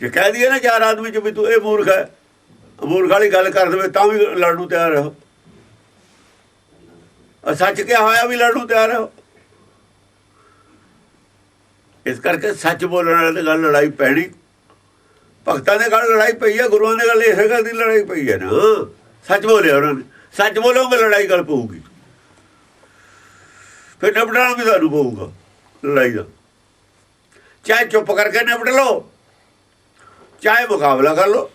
ਜੇ ਕਹਿ ਦਈਏ ਨਾ ਚਾਰ ਆਦਮੀ ਚ ਵੀ ਤੂੰ ਇਹ ਮੂਰਖ ਹੈ, ਮੂਰਖ ਵਾਲੀ ਗੱਲ ਕਰ ਦੇਵੇ ਤਾਂ ਵੀ ਲੜਨ ਨੂੰ ਤਿਆਰ ਰਹੋ। ਸੱਚ ਕਿਹਾ ਹੋਇਆ ਵੀ ਲੜਨ ਨੂੰ ਤਿਆਰ ਰਹੋ। ਇਸ ਕਰਕੇ ਸੱਚ ਬੋਲਣ ਵਾਲੇ ਗੱਲ ਲੜਾਈ ਪੈਣੀ। ਭਗਤਾਂ ਦੇ ਗੱਲ ਲੜਾਈ ਪਈ ਹੈ, ਗੁਰੂਆਂ ਦੇ ਗੱਲ ਇਸੇ ਗੱਲ ਦੀ ਲੜਾਈ ਪਈ ਹੈ ਨਾ। ਸੱਚ ਬੋਲਿਆ ਉਹਨਾਂ ਨੇ। ਸੱਚ ਬੋਲੋਗੇ ਲੜਾਈ ਗੱਲ ਪਊਗੀ। ਫਿਰ ਨਿਪਟਣਾ ਵੀ ਤੁਹਾਨੂੰ ਪਊਗਾ ਲੜਾਈ ਦਾ। ਚਾਹੇ ਚੁੱਪ ਕਰਕੇ ਨਿਪਟ ਲਓ। ਚਾਹੇ ਮੁਕਾਬਲਾ ਕਰ ਲਓ।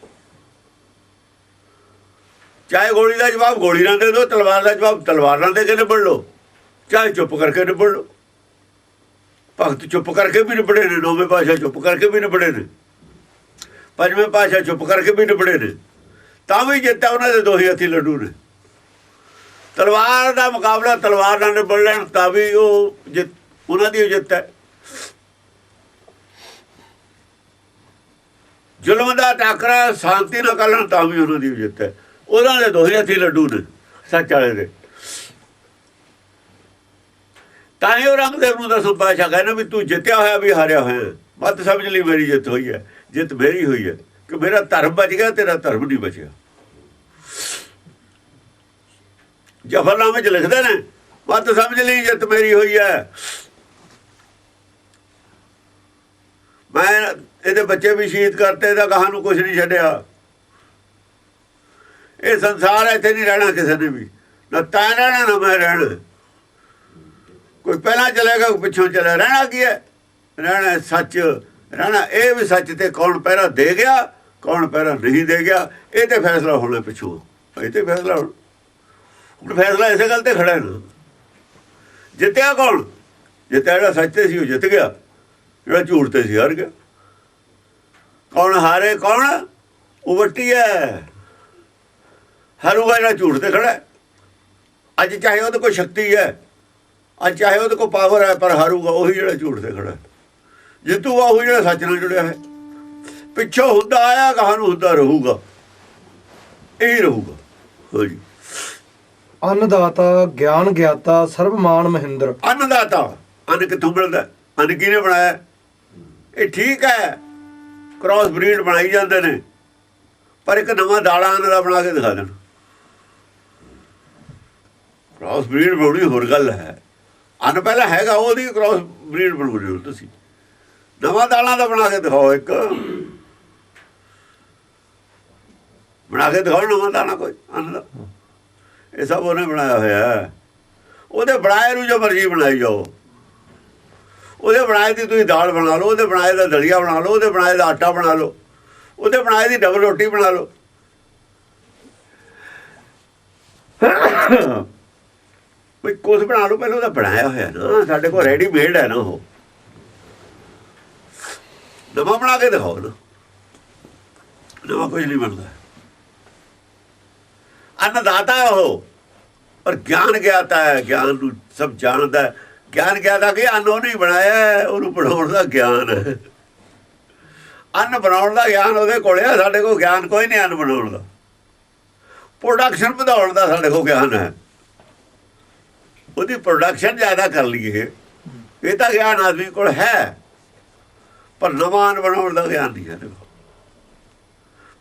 ਚਾਹੇ ਗੋਲੀ ਦਾ ਜਵਾਬ ਗੋਲੀ ਨਾਲ ਦੇ ਦਿਓ, ਤਲਵਾਰ ਦਾ ਜਵਾਬ ਤਲਵਾਰ ਨਾਲ ਦੇ ਕੇ ਨਿਬੜ ਲਓ। ਚਾਹੇ ਚੁੱਪ ਕਰਕੇ ਨਿਬੜ ਲਓ। ਭਗਤ ਚੁੱਪ ਕਰਕੇ ਵੀ ਨਿਬੜੇ ਨੇ, ਨੌਵੇਂ ਪਾਸ਼ਾ ਚੁੱਪ ਕਰਕੇ ਵੀ ਨਿਬੜੇ ਨੇ। ਪੰਜਵੇਂ ਪਾਸ਼ਾ ਚੁੱਪ ਕਰਕੇ ਵੀ ਨਿਬੜੇ ਨੇ। ਤਾਂ ਵੀ ਜਿੱਤਿਆ ਉਹਨਾਂ ਦੇ ਦੋਹੀ ਹੱਥੀ ਲੱਡੂ ਨੇ। ਤਲਵਾਰ ਦਾ ਮੁਕਾਬਲਾ ਤਲਵਾਰ ਨਾਲ ਨਿਬੜ ਲੈਣ, ਤਾਂ ਵੀ ਉਹ ਜਿੱਤ, ਉਹਨਾਂ ਦੀ ਜਿੱਤ ਹੈ। ਜ਼ੁਲਮ ਦਾ ਟਾਕਰਾ ਸ਼ਾਂਤੀ ਨਾਲ ਕਰ ਤਾਂ ਵੀ ਉਹਨਾਂ ਦੀ ਜਿੱਤ ਹੈ। ਉਹਨਾਂ ਦੇ ਦੋਹੇ ਹੱਥੀ ਲੱਡੂ ਨੇ, ਸੱਚ ਵਾਲੇ ਦੇ। ਤਾਂ ਹੀ ਉਹ ਰੰਗਦੇਵ ਨੂੰ ਦੱਸੋ ਪਾਸ਼ਾ ਕਹਿੰਦਾ ਵੀ ਤੂੰ ਜਿੱਤਿਆ ਹੋਇਆ ਵੀ ਹਾਰਿਆ ਹੋਇਆ। ਮਤ ਸਮਝ ਲਈ ਮੇਰੀ ਜਿੱਤ ਹੋਈ ਹੈ। ਜਿੱਤ ਮੇਰੀ ਹੋਈ ਹੈ ਕਿ ਮੇਰਾ ਧਰਮ ਬਚ ਗਿਆ ਤੇਰਾ ਧਰਮ ਨਹੀਂ ਬਚਿਆ। ਜਫਰਨਾਮੇ ਚ ਲਿਖਦੇ ਨੇ, ਮਤ ਸਮਝ ਲਈ ਜਿੱਤ ਮੇਰੀ ਹੋਈ ਹੈ। ਮੈਂ ਇਹਦੇ ਬੱਚੇ ਵੀ ਸ਼ਹੀਦ ਕਰਤੇ ਦਾ ਕਹਾਂ ਨੂੰ ਕੁਝ ਨਹੀਂ ਛੱਡਿਆ। ਇਹ ਸੰਸਾਰ ਇੱਥੇ ਨਹੀਂ ਰਹਿਣਾ ਕਿਸੇ ਨੇ ਵੀ। ਨਾ ਤਾਂ ਰਹਿਣਾ, ਨਾ ਮੈਂ ਰਹਿਣਾ। ਕੋਈ ਪਹਿਲਾਂ ਚਲੇਗਾ ਕੋਈ ਪਿੱਛੋਂ ਚਲੇ ਰਹਿਣਾ ਕੀ ਹੈ? ਰਹਿਣਾ ਸੱਚ। ਰਹਿਣਾ ਇਹ ਵੀ ਸੱਚ ਤੇ ਕੌਣ ਪਹਿਰਾ ਦੇ ਗਿਆ, ਕੌਣ ਪਹਿਰਾ ਨਹੀਂ ਦੇ ਗਿਆ। ਇਹ ਤੇ ਫੈਸਲਾ ਹੋਣਾ ਪਿੱਛੋਂ। ਇਹ ਤੇ ਫੈਸਲਾ ਹੋਣਾ। ਹੁਣ ਫੈਸਲਾ ਇਸੇ ਗੱਲ ਤੇ ਖੜਾ ਹੈ ਨਾ। ਜਿੱਤਿਆ ਕੌਣ? ਜਿੱਤਿਆ ਜਿਹੜਾ ਸੱਚ ਤੇ ਸੀ, ਉਹ ਜਿੱਤ ਗਿਆ। ਜਿਹੜਾ ਝੂਠ ਤੇ ਸੀ ਹਾਰ ਗਿਆ ਕੌਣ ਹਾਰੇ ਕੌਣ ਉਹ ਵੱਟੀ ਹੈ ਹਾਰੂਗਾ ਜਿਹੜਾ ਝੂਠ ਤੇ ਖੜਾ। ਅੱਜ ਚਾਹੇ ਉਹਦੇ ਕੋਲ ਸ਼ਕਤੀ ਹੈ ਅੱਜ ਚਾਹੇ ਉਹਦੇ ਕੋਲ ਪਾਵਰ ਹੈ ਪਰ ਹਾਰੂਗਾ ਉਹੀ ਜਿਹੜਾ ਝੂਠ ਤੇ ਖੜਾ ਹੈ। ਜਿੱਤੂਗਾ ਉਹੀ ਜਿਹੜਾ ਸੱਚ ਨਾਲ ਜੁੜਿਆ ਹੈ ਪਿੱਛੋਂ ਹੁੰਦਾ ਆਇਆ ਕਹਾਂ ਨੂੰ ਹੁੰਦਾ ਰਹੂਗਾ। ਇਹੀ ਰਹੂਗਾ। ਹਾਂਜੀ ਅੰਨਦਾਤਾ ਗਿਆਨ ਗਿਆਤਾ ਸਰਬਮਾਨ ਮਹਿੰਦਰ। ਅੰਨਦਾਤਾ ਅੰਨ ਕਿੱਥੋਂ ਮਿਲਦਾ? ਅੰਨ ਕਿਹਨੇ ਬਣਾਇਆ? ਇਹ ਠੀਕ ਹੈ। ਕ੍ਰਾਸ ਬਰੀਡ ਬਣਾਈ ਜਾਂਦੇ ਨੇ। ਪਰ ਇੱਕ ਨਵਾਂ ਦਾਣਾ ਅੰਨ ਦਾ ਬਣਾ ਕੇ ਦਿਖਾ ਦੇਣ। ਕ੍ਰਾਸ ਬਰੀਡ ਬਣਾਉਣੀ ਹੋਰ ਗੱਲ ਹੈ। ਅੰਨ ਪਹਿਲਾਂ ਹੈਗਾ, ਉਹਦੀ ਕ੍ਰਾਸ ਬਰੀਡ ਬਣਾਉਣੀ ਹੋ ਤੁਸੀਂ ਨਵਾਂ ਦਾਣਾ ਦਾ ਬਣਾ ਕੇ ਦਿਖਾਓ ਇੱਕ। ਬਣਾ ਕੇ ਦਿਖਾਓ ਨਵਾਂ ਦਾਣਾ ਕੋਈ, ਅੰਨ ਦਾ। ਇਹ ਸਭ ਉਹਨੇ ਬਣਾਇਆ ਹੋਇਆ ਉਹਦੇ ਬਣਾਏ ਨੂੰ ਜੋ ਮਰਜ਼ੀ ਬਣਾਈ ਜਾਓ। ਉਹਦੇ ਬਣਾਏ ਦੀ ਤੁਸੀਂ ਦਾਲ ਬਣਾ ਲਓ, ਉਹਦੇ ਬਣਾਏ ਦਾ ਦਲੀਆ ਬਣਾ ਲਓ, ਉਹਦੇ ਬਣਾਏ ਦਾ ਆਟਾ ਬਣਾ ਲਓ, ਉਹਦੇ ਬਣਾਏ ਦੀ ਡਬਲ ਰੋਟੀ ਬਣਾ ਲਓ। ਕੋਈ ਕੁਝ ਬਣਾ ਲਓ, ਪਹਿਲਾਂ ਉਹਦਾ ਬਣਾਇਆ ਹੋਇਆ ਨਾ, ਸਾਡੇ ਕੋਲ ਰੈਡੀ ਮੇਡ ਹੈ ਨਾ ਉਹ। ਨਵਾਂ ਬਣਾ ਕੇ ਦਿਖਾਓ ਨਾ। ਨਵਾਂ ਕੁਝ ਨਹੀਂ ਬਣਦਾ। ਅੰਨਦਾਤਾ ਹੈ ਉਹ ਪਰ ਗਿਆਨ ਗਿਆਤਾ ਹੈ, ਗਿਆਨ ਨੂੰ ਸਭ ਜਾਣਦਾ ਹੈ। ਗਿਆਨ ਗਿਆਤਾ ਕਿ ਅੰਨ ਉਹ ਨਹੀਂ ਬਣਾਇਆ, ਉਹਨੂੰ ਬਣਾਉਣ ਦਾ ਗਿਆਨ। ਹੈ ਅੰਨ ਬਣਾਉਣ ਦਾ ਗਿਆਨ ਉਹਦੇ ਕੋਲੇ ਆ, ਸਾਡੇ ਕੋਲ ਗਿਆਨ ਕੋਈ ਨਹੀਂ ਅੰਨ ਬਣਾਉਣ ਦਾ। ਪ੍ਰੋਡਕਸ਼ਨ ਵਧਾਉਣ ਦਾ ਸਾਡੇ ਕੋਲ ਗਿਆਨ ਹੈ। ਉਹਦੀ ਪ੍ਰੋਡਕਸ਼ਨ ਜ਼ਿਆਦਾ ਕਰ ਲਈਏ। ਇਹ ਤਾਂ ਗਿਆਨ ਆਦਮੀ ਕੋਲ ਹੈ, ਪਰ ਨਵਾਂ ਅੰਨ ਬਣਾਉਣ ਦਾ ਗਿਆਨ ਨਹੀਂ ਹੈ। ਦੇਖੋ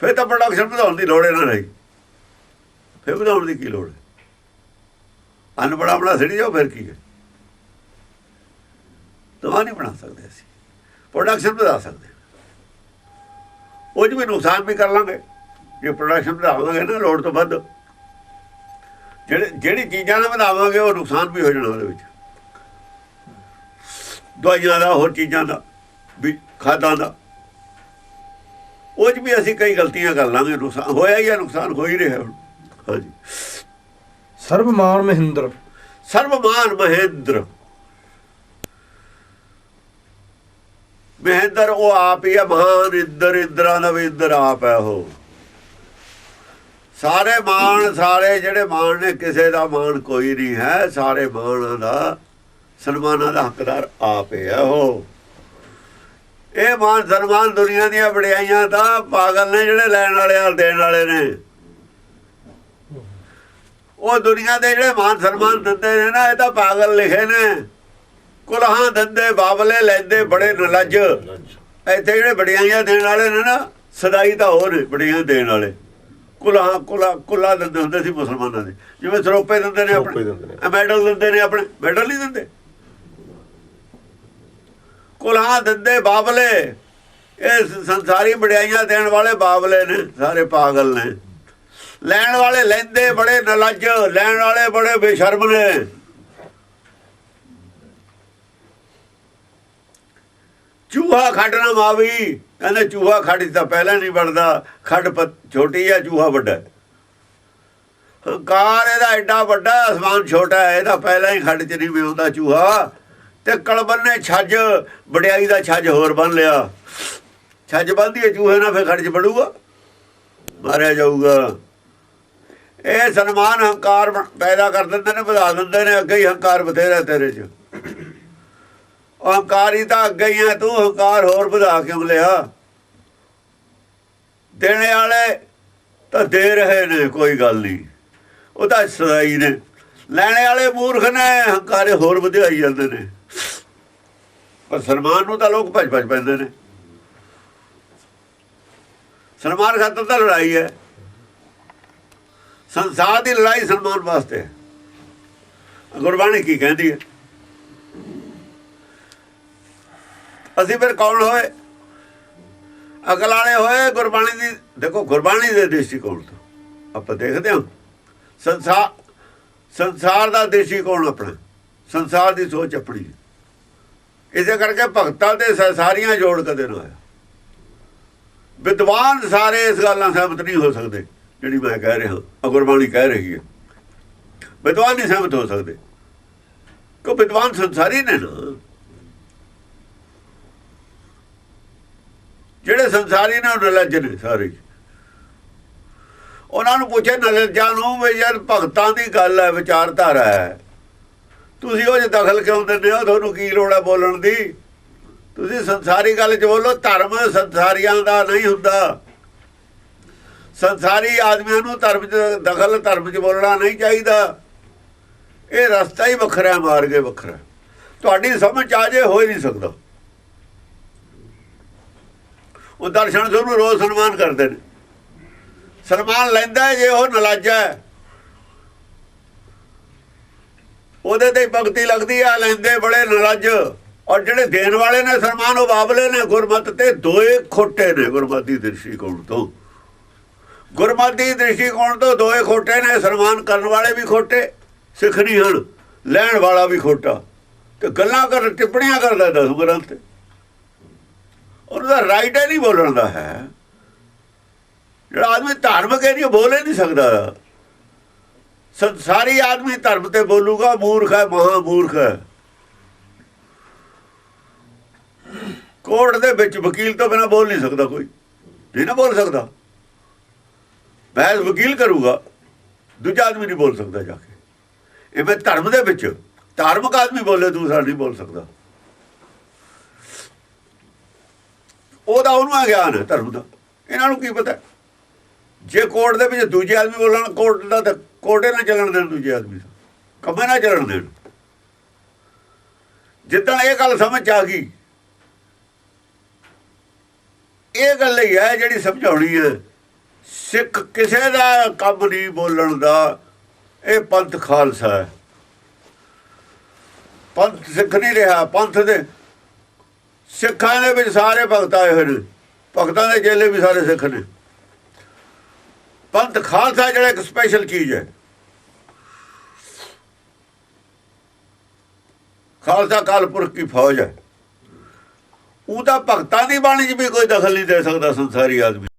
ਫਿਰ ਤਾਂ ਪ੍ਰੋਡਕਸ਼ਨ ਵਧਾਉਣ ਦੀ ਲੋੜ ਹੀ ਨਾ ਰਹੀ। ਫਿਰ ਵਧਾਉਣ ਦੀ ਕੀ ਲੋੜ ਹੈ? ਅੰਨ ਬਣਾਉਣਾ ਸੜੀ ਜਾਓ, ਫਿਰ ਕੀ ਹੈ? ਨਵਾਂ ਨਹੀਂ ਬਣਾ ਸਕਦੇ ਅਸੀਂ। ਪ੍ਰੋਡਕਸ਼ਨ ਵਧਾ ਸਕਦੇ ਹਾਂ। ਉਹ 'ਚ ਵੀ ਨੁਕਸਾਨ ਵੀ ਕਰ ਲਾਂਗੇ। ਜੇ ਪ੍ਰੋਡਕਸ਼ਨ ਵਧਾਵਾਂਗੇ ਨਾ ਲੋੜ ਤੋਂ ਵੱਧ ਜਿਹੜੇ ਜਿਹੜੀ ਚੀਜ਼ਾਂ ਦਾ ਵਧਾਵਾਂਗੇ ਉਹ ਨੁਕਸਾਨ ਵੀ ਹੋ ਜਾਣਾ ਉਹਦੇ ਵਿੱਚ। ਦਵਾਈਆਂ ਦਾ ਹੋਰ ਚੀਜ਼ਾਂ ਦਾ ਵੀ ਖਾਦਾਂ ਦਾ। ਉਹ 'ਚ ਵੀ ਅਸੀਂ ਕਈ ਗਲਤੀਆਂ ਕਰ ਲਾਂਗੇ। ਨੁਕਸਾਨ ਹੋਇਆ ਹੀ ਆ ਨੁਕਸਾਨ ਹੋ ਹੀ ਰਿਹਾ ਹੁਣ। ਹਾਂਜੀ। ਸਰਬਮਾਨ ਮਹਿੰਦਰ। ਸਰਬਮਾਨ ਮਹੇਂਦਰ। ਮਹੇਂਦਰ ਉਹ ਆਪ ਹੀ ਹੈ ਮਹਾਨ ਇੰਦਰ ਇੰਦਰਾਂ ਦਾ ਵੀ ਇੰਦਰ ਆਪ ਹੈ ਉਹ। ਸਾਰੇ ਮਾਣ, ਸਾਰੇ ਜਿਹੜੇ ਮਾਣ ਨੇ, ਕਿਸੇ ਦਾ ਮਾਣ ਕੋਈ ਨਹੀਂ ਹੈ। ਸਾਰੇ ਮਾਣਾਂ ਦਾ, ਸਨਮਾਨਾਂ ਦਾ ਹੱਕਦਾਰ ਆਪ ਹੈ ਉਹ। ਇਹ ਮਾਨ ਸਨਮਾਨ ਦੁਨੀਆ ਦੀਆਂ ਵਡਿਆਈਆਂ ਤਾਂ ਪਾਗਲ ਨੇ ਜਿਹੜੇ ਲੈਣ ਵਾਲੇ ਆ, ਦੇਣ ਵਾਲੇ ਨੇ। ਉਹ ਦੁਨੀਆ ਦੇ ਜਿਹੜੇ ਮਾਨ ਸਨਮਾਨ ਦਿੰਦੇ ਨੇ ਨਾ, ਇਹ ਤਾਂ ਪਾਗਲ ਲਿਖੇ ਨੇ। ਕੁਲਹਾਂ ਦਿੰਦੇ ਬਾਬਲੇ ਲੈਂਦੇ ਬੜੇ ਨਲੱਜ। ਇੱਥੇ ਜਿਹੜੇ ਬੜਿਆਈਆਂ ਦੇਣ ਵਾਲੇ ਨੇ ਨਾ ਸਦਾਈ ਤਾਂ ਹੋਰ ਨੇ ਬੜਿਆਈਆਂ ਦੇਣ ਵਾਲੇ। ਕੁਲਾ ਕੁਲਾ ਕੁਲਾ ਦਿੰਦੇ ਹੁੰਦੇ ਸੀ ਮੁਸਲਮਾਨਾਂ ਦੇ। ਜਿਵੇਂ ਸਰੋਪੇ ਦਿੰਦੇ ਨੇ ਆਪਣੇ। ਮੈਡਲ ਦਿੰਦੇ ਨੇ ਆਪਣੇ। ਮੈਡਲ ਨਹੀਂ ਦਿੰਦੇ। ਕੁਲਾ ਦਿੰਦੇ ਬਾਬਲੇ। ਇਹ ਸੰਸਾਰੀ ਬੜਿਆਈਆਂ ਦੇਣ ਵਾਲੇ ਬਾਬਲੇ ਨੇ ਸਾਰੇ ਪਾਗਲ ਨੇ। ਲੈਣ ਵਾਲੇ ਲੈਂਦੇ ਬੜੇ ਨਲੱਜ। ਲੈਣ ਵਾਲੇ ਬੜੇ ਬੇਸ਼ਰਮ ਨੇ। ਚੂਹਾ ਖੱਡ ਨਾ ਮਾਵੀ। ਕਹਿੰਦੇ ਚੂਹਾ ਖੱਡ ਤਾਂ ਪਹਿਲਾਂ ਨਹੀਂ ਬਣਦਾ। ਖੱਡ ਪ- ਛੋਟੀ ਆ, ਚੂਹਾ ਵੱਡਾ। ਹੰਕਾਰ ਇਹਦਾ ਐਡਾ ਵੱਡਾ, ਅਸਮਾਨ ਛੋਟਾ ਹੈ, ਇਹਦਾ ਪਹਿਲਾਂ ਹੀ ਖੱਡ 'ਚ ਨਹੀਂ ਮਿਲਦਾ ਚੂਹਾ। ਤੇ ਕਲਬਨ ਨੇ ਛੱਜ, ਵਡਿਆਈ ਦਾ ਛੱਜ ਹੋਰ ਬੰਨ ਲਿਆ। ਛੱਜ ਬੰਨਦੀ ਹੈ, ਚੂਹੇ ਨਾਲ ਫਿਰ ਖੱਡ 'ਚ ਵੜੂਗਾ। ਮਾਰਿਆ ਜਾਊਗਾ। ਇਹ ਸਨਮਾਨ ਹੰਕਾਰ ਪੈਦਾ ਕਰ ਦਿੰਦੇ ਨੇ, ਵਧਾ ਦਿੰਦੇ ਨੇ, ਅੱਗੇ ਹੀ ਹੰਕਾਰ ਬਥੇਰਾ ਤੇਰੇ 'ਚ। ਉਹ ਹੰਕਾਰੀ ਤਾਂ ਅੱਗੇ ਹੀ ਹੈ ਤੂੰ ਹੰਕਾਰ ਹੋਰ ਵਧਾ ਕਿਉਂ ਲਿਆ? ਦੇਣੇ ਵਾਲੇ ਤਾਂ ਦੇ ਰਹੇ ਨੇ, ਕੋਈ ਗੱਲ ਨਹੀਂ। ਉਹ ਤਾਂ ਸਦਾਈ ਨੇ। ਲੈਣੇ ਵਾਲੇ ਮੂਰਖ ਨੇ, ਹੰਕਾਰੇ ਹੋਰ ਵਧਾਈ ਜਾਂਦੇ ਨੇ। ਪਰ ਸਨਮਾਨ ਨੂੰ ਤਾਂ ਲੋਕ ਭੱਜ ਭੱਜ ਪੈਂਦੇ ਨੇ। ਸਨਮਾਨ ਖਾਤਰ ਤਾਂ ਲੜਾਈ ਹੈ। ਸੰਸਾਰ ਦੀ ਲੜਾਈ ਸਨਮਾਨ ਵਾਸਤੇ ਗੁਰਬਾਣੀ ਕੀ ਕਹਿੰਦੀ ਹੈ? ਅਸੀਂ ਫਿਰ ਕੌਣ ਹੋਏ? ਅਕਲ ਵਾਲੇ ਹੋਏ ਗੁਰਬਾਣੀ ਦੀ, ਦੇਖੋ ਗੁਰਬਾਣੀ ਦੇ ਦ੍ਰਿਸ਼ਟੀਕੋਣ ਤੋਂ। ਆਪਾਂ ਦੇਖਦੇ ਹਾਂ। ਸੰਸਾਰ ਸੰਸਾਰ ਦਾ ਦ੍ਰਿਸ਼ਟੀਕੋਣ ਆਪਣਾ। ਸੰਸਾਰ ਦੀ ਸੋਚ ਆਪਣੀ। ਇਸੇ ਕਰਕੇ ਭਗਤਾਂ ਤੇ ਸਾਰੀਆਂ ਜੋੜ ਕਦੇ ਨਾ ਆਇਆ। ਵਿਦਵਾਨ ਸਾਰੇ ਇਸ ਗੱਲ ਨਾਲ ਸਹਿਮਤ ਨਹੀਂ ਹੋ ਸਕਦੇ, ਜਿਹੜੀ ਮੈਂ ਕਹਿ ਰਿਹਾ ਹਾਂ। ਗੁਰਬਾਣੀ ਕਹਿ ਰਹੀ ਹੈ। ਵਿਦਵਾਨ ਨਹੀਂ ਸਹਿਮਤ ਹੋ ਸਕਦੇ। ਕੋ ਵਿਦਵਾਨ ਸੰਸਾਰੀ ਨੇ ਨਾ। ਜਿਹੜੇ ਸੰਸਾਰੀ ਨੇ ਉਹ ਨਲਜ ਨੇ ਸਾਰੇ। ਹੀ। ਉਹਨਾਂ ਨੂੰ ਪੁੱਛੇ ਨਲਜਾਂ ਨੂੰ ਵੀ ਯਾਰ ਭਗਤਾਂ ਦੀ ਗੱਲ ਹੈ ਵਿਚਾਰਧਾਰਾ ਹੈ। ਤੁਸੀਂ ਉਹ 'ਚ ਦਖਲ ਕਿਉਂ ਦਿੰਦੇ ਹੋ? ਤੁਹਾਨੂੰ ਕੀ ਲੋੜ ਹੈ ਬੋਲਣ ਦੀ? ਤੁਸੀਂ ਸੰਸਾਰੀ ਗੱਲ 'ਚ ਬੋਲੋ ਧਰਮ ਸੰਸਾਰੀਆਂ ਦਾ ਨਹੀਂ ਹੁੰਦਾ। ਸੰਸਾਰੀ ਆਦਮੀਆਂ ਨੂੰ ਧਰਮ 'ਚ ਦਖਲ ਧਰਮ 'ਚ ਬੋਲਣਾ ਨਹੀਂ ਚਾਹੀਦਾ। ਇਹ ਰਸਤਾ ਹੀ ਵੱਖਰਾ ਹੈ, ਮਾਰਗ ਵੱਖਰਾ ਤੁਹਾਡੀ ਸਮਝ ਆ ਜੇ ਹੋ ਹੀ ਨਹੀਂ ਸਕਦਾ। ਉਹ ਦਰਸ਼ਨ ਸਿੰਘ ਨੂੰ ਰੋਜ਼ ਸਨਮਾਨ ਕਰਦੇ ਨੇ। ਸਨਮਾਨ ਲੈਂਦਾ ਜੇ ਉਹ ਨਲਾਜਾ ਹੈ। ਉਹਦੇ ਤੇ ਭਗਤੀ ਲੱਗਦੀ ਆ, ਲੈਂਦੇ ਬੜੇ ਨਲਾਜ। ਔਰ ਜਿਹੜੇ ਦੇਣ ਵਾਲੇ ਨੇ ਸਨਮਾਨ, ਉਹ ਬਾਬਲੇ ਨੇ। ਗੁਰਮਤ ਤੇ ਦੋਏ ਖੋਟੇ ਨੇ। ਗੁਰਮਤੀ ਦ੍ਰਿਸ਼ਟੀਕੋਣ ਤੋਂ। ਗੁਰਮਤੀ ਦ੍ਰਿਸ਼ਟੀਕੋਣ ਤੋਂ ਦੋਏ ਖੋਟੇ ਨੇ। ਸਨਮਾਨ ਕਰਨ ਵਾਲੇ ਵੀ ਖੋਟੇ, ਸਿੱਖ ਨਹੀਂ ਹਨ। ਲੈਣ ਵਾਲਾ ਵੀ ਖੋਟਾ। ਤੇ ਗੱਲਾਂ ਕਰ ਟਿੱਪਣੀਆਂ ਕਰਦਾ ਦਸ ਗ੍ਰੰਥ ਤੇ। ਉਹਦਾ ਰਾਈਟ ਹੈ ਨਹੀਂ ਬੋਲਣ ਦਾ, ਹੈ। ਜਿਹੜਾ ਆਦਮੀ ਧਾਰਮਿਕ ਹੈ ਨਹੀਂ ਉਹ ਬੋਲ ਹੀ ਨਹੀਂ ਸਕਦਾ। ਸੰਸਾਰੀ ਆਦਮੀ ਧਰਮ ਤੇ ਬੋਲੂਗਾ, ਮੂਰਖ ਹੈ ਮਹਾ ਮੂਰਖ ਹੈ। ਕੋਰਟ ਦੇ ਵਿੱਚ ਵਕੀਲ ਤੋਂ ਬਿਨਾ ਬੋਲ ਨਹੀਂ ਸਕਦਾ ਕੋਈ। ਨਹੀਂ ਨਾ ਬੋਲ ਸਕਦਾ। ਬਹਿਸ ਵਕੀਲ ਕਰੂਗਾ, ਦੂਜਾ ਆਦਮੀ ਨਹੀਂ ਬੋਲ ਸਕਦਾ ਜਾ ਕੇ। ਇਹ ਮੈਂ ਧਰਮ ਦੇ ਵਿੱਚ, ਧਾਰਮਿਕ ਆਦਮੀ ਬੋਲੇ, ਦੂਸਰਾ ਨਹੀਂ ਬੋਲ ਸਕਦਾ। ਉਹਦਾ ਉਹਨੂੰ ਆ ਗਿਆਨ ਹੈ ਧਰਮ ਦਾ। ਇਹਨਾਂ ਨੂੰ ਕੀ ਪਤਾ? ਜੇ ਕੋਰਟ ਦੇ ਵਿੱਚ ਦੂਜੇ ਆਦਮੀ ਬੋਲਣ, ਕੋਰਟ ਦਾ ਤਾਂ ਕੋਰਟੇ ਨਾ ਚੱਲਣ ਦੇਣ ਦੂਜੇ ਆਦਮੀ ਕੰਮੇ ਨਾ ਚੱਲਣ ਦੇਣ। ਜਿੱਦਾਂ ਇਹ ਗੱਲ ਸਮਝ ਆ ਗਈ, ਇਹ ਗੱਲ ਹੀ ਹੈ ਜਿਹੜੀ ਸਮਝਾਉਣੀ ਹੈ। ਸਿੱਖ ਕਿਸੇ ਦਾ ਕੰਮ ਨਹੀਂ ਬੋਲਣ ਦਾ, ਇਹ ਪੰਥ ਖਾਲਸਾ ਹੈ। ਪੰਥ ਸਿੱਖ ਨਹੀਂ ਰਿਹਾ, ਪੰਥ ਦੇ ਸਿੱਖਾਂ ਦੇ ਵਿੱਚ ਸਾਰੇ ਭਗਤ ਆਏ ਹੋਏ ਨੇ। ਭਗਤਾਂ ਦੇ ਚੇਲੇ ਵੀ ਸਾਰੇ ਸਿੱਖ ਨੇ। ਪੰਥ ਖਾਲਸਾ ਜਿਹੜਾ ਇੱਕ ਸਪੈਸ਼ਲ ਚੀਜ਼ ਹੈ। ਖਾਲਸਾ ਕਾਲਪੁਰਖ ਕੀ ਫੌਜ ਹੈ। ਉਹ ਤਾਂ ਭਗਤਾਂ ਦੀ ਬਾਣੀ 'ਚ ਵੀ ਕੋਈ ਦਖਲ ਨਹੀਂ ਦੇ ਸਕਦਾ ਸੰਸਾਰੀ ਆਦਮੀ।